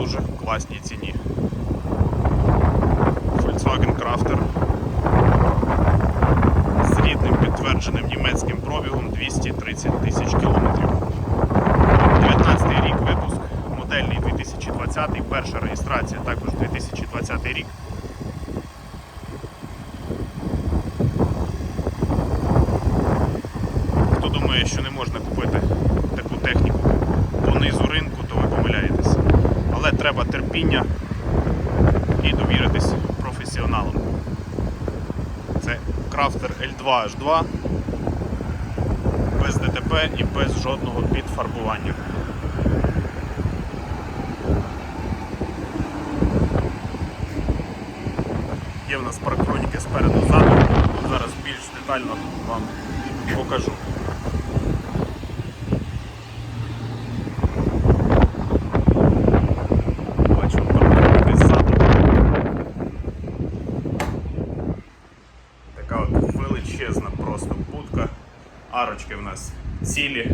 дуже класній ціні. Volkswagen Crafter з рідним підтвердженим німецьким пробігом 230 тисяч кілометрів. 19 рік випуск, модельний 2020, перша реєстрація також 2020 рік. Хто думає, що не можна купити таку техніку по низу ринку, треба терпіння і довіритись професіоналам. Це Crafter L2H2 без ДТП і без жодного підфарбування. Є в нас парктроніки спереду ззаду. Зараз більш детально вам покажу. Бачу парктроніки ззаду. Така от величезна просто будка. Арочки в нас цілі.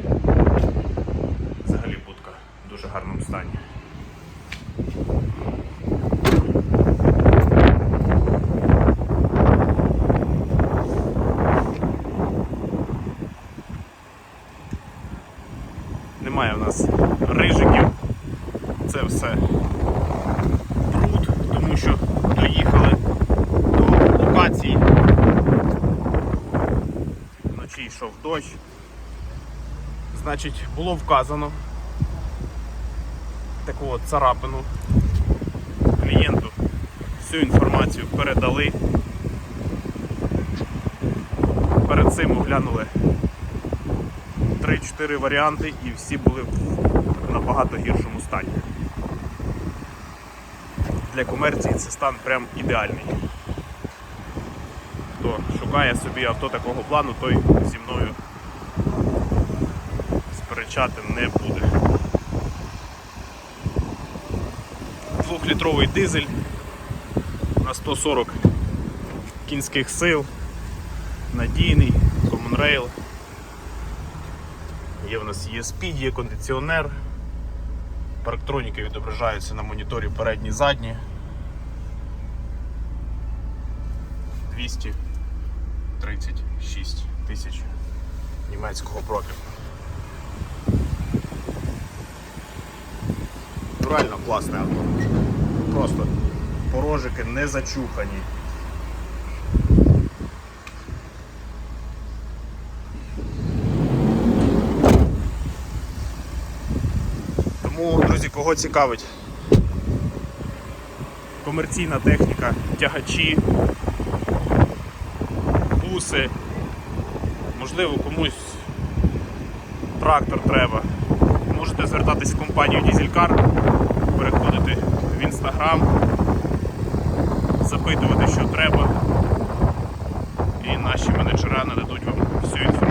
Взагалі будка в дуже гарному стані. Немає в нас рижиків. Це все бруд, тому що доїхали до локації. Вночі йшов дощ. Значить, було вказано таку от царапину. Клієнту всю інформацію передали. Перед цим оглянули 3-4 варіанти і всі були в набагато гіршому стані. Для комерції це стан прям ідеальний. Шукає собі авто такого плану, той зі мною сперечати не буде. Двохлітровий дизель на 140 кінських сил, надійний, Common Rail. Є в нас ESP, є кондиціонер. Парктроніки відображаються на моніторі передні задні. 236 тисяч німецького пробігу. Реально класне авто. Просто порожики не зачухані. Тому, друзі, кого цікавить комерційна техніка, тягачі, буси, можливо, комусь трактор треба. Можете звертатись в компанію Дізелькар, переходити в інстаграм, запитувати, що треба. І наші менеджери нададуть вам всю інформацію.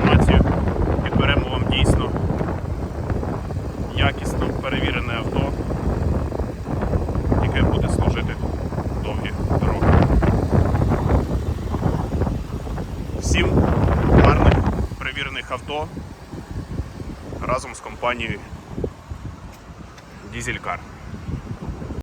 Перевірених авто разом з компанією Дізелькар.